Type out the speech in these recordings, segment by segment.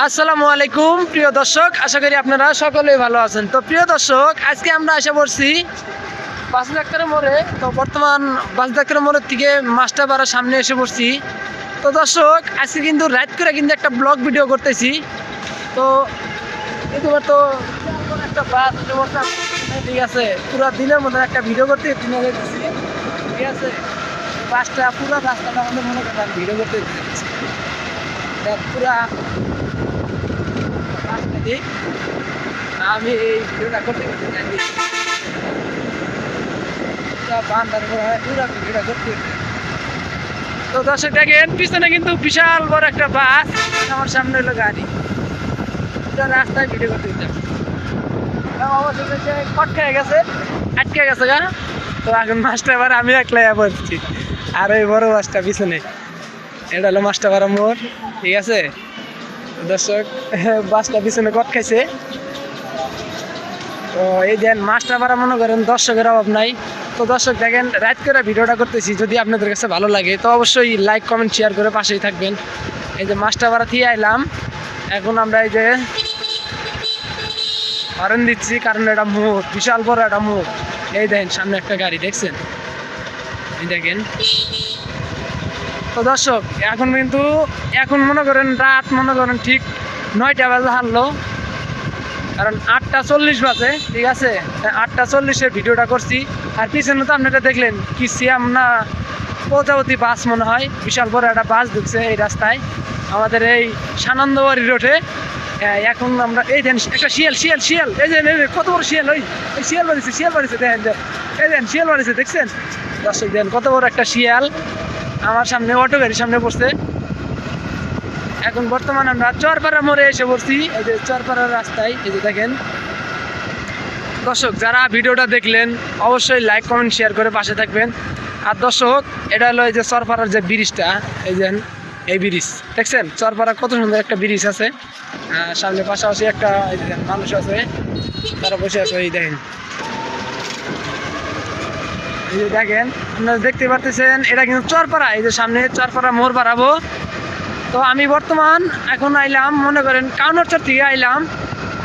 আসসালামু আলাইকুম, প্রিয় দর্শক, আশা করি আপনারা সকলেই ভালো আছেন। তো প্রিয় দর্শক, আজকে আমরা আশা করছি বাস ডাক্তারের মোড়ে। তো বর্তমান বাস ডাক্তারের মোড়ের থেকে মাস্টার পাড়ার সামনে এসে পড়ছি। তো দর্শক, আজকে কিন্তু রাত করে কিন্তু একটা ব্লগ ভিডিও করতেছি। তো এবার তো একটা বাস ঠিক আছে, পুরো দিনের মধ্যে একটা ভিডিও করতে ঠিক আছে, বাসটা, পুরো রাস্তাটা আমাদের মনে করেন ভিডিও করতে পুরা আমি করতে করতে পুরা করতে তো দর্শক দেখেন, পিছনে কিন্তু বিশাল বড় একটা বাস। আমার সামনে হলো গাড়ি। রাস্তায় ভিডিও করতে অবশ্যই গেছে আটকে গেছে গা। তো এখন মাছটা এবার আমি একলাই পড়ছি আর ওই বড় মাছটা পিছনে। এটা হলো মাছটা বাড়া মোড়। ঠিক আছে? দর্শক, বাসটা পিছনে কট খাইছে। তো এই দেন মাছটা বাড়া মনে করেন দর্শকের অভাব নাই। তো দর্শক দেখেন রাত করে ভিডিওটা করতেছি যদি আপনাদের কাছে ভালো লাগে, তো অবশ্যই লাইক কমেন্ট শেয়ার করে পাশেই থাকবেন। এই যে মাছটা বাড়া দিয়ে আইলাম। এখন আমরা এই যে হরেন দিচ্ছি, কারণ এটা মুখ বিশাল বড় একটা মুখ এই দেখেন সামনে একটা গাড়ি, দেখছেন? এই দেখেন। তো দর্শক, এখন কিন্তু, এখন মনে করেন রাত মনে করেন ঠিক নয়টা বাজে হারলো। কারণ আটটা চল্লিশ বাজে, ঠিক আছে? আটটা চল্লিশের ভিডিওটা করছি। আর পিছনে তো আপনারা দেখলেন কি সিয়াম না প্রজাপতি বাস মনে হয়। বিশাল বড় একটা বাস ঢুকছে এই রাস্তায়, আমাদের এই সানন্দবাড়ি রোডে এখন আমরা এই দেন, একটা শিয়াল শিয়াল শিয়াল। এই যে কত বড় শিয়াল, ওই, এই শিয়াল বাড়িছে শিয়াল বাড়িছে দেখেন এই দেন, শিয়াল বাড়িছে, দেখছেন? দর্শক, দেন, কত বড় একটা শিয়াল। আমার সামনে অটো গাড়ির সামনে পড়ছে এখন বর্তমানে আমরা চরপাড়া মোড়ে এসে পড়ছি। এই যে চরপাড়ার রাস্তায়, এই যে দেখেন। দর্শক, যারা ভিডিওটা দেখলেন, অবশ্যই লাইক কমেন্ট শেয়ার করে পাশে থাকবেন। আর দর্শক, এটা হলো এই যে চরপাড়ার যে ব্রিজটা, এই যে এই ব্রিজ। দেখছেন? চরপাড়া কত সুন্দর একটা ব্রিজ আছে। সামনে পাশাপাশি একটা মানুষ আছে। তারা বসে আছে, এই দেখেন। এই যে দেখেন, আপনারা দেখতে পারতেছেন, এটা কিন্তু চরপাড়া, এই যে সামনে চরপাড়া মোড় বাড়াবো। তো আমি বর্তমান এখন আইলাম, মনে করেন কাউনরচর থেকে আইলাম,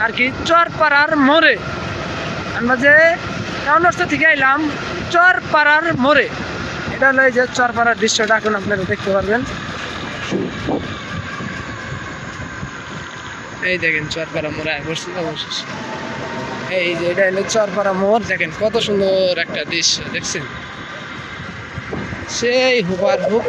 আর কি চরপাড়ার মোড়ে। আমরা যে কাউনরচর থেকে আইলাম, চরপাড়ার মোড়ে। এটা হলো এই যে চরপাড়ার দৃশ্যটা, এখন আপনারা দেখতে পারবেন। এই দেখেন, চরপাড়া মোড়ে বসছি অবশেষে এই যে, এটা হলো চরপাড়া মোড়। দেখেন কত সুন্দর একটা দৃশ্য, দেখছেন? সেই হুবার হুব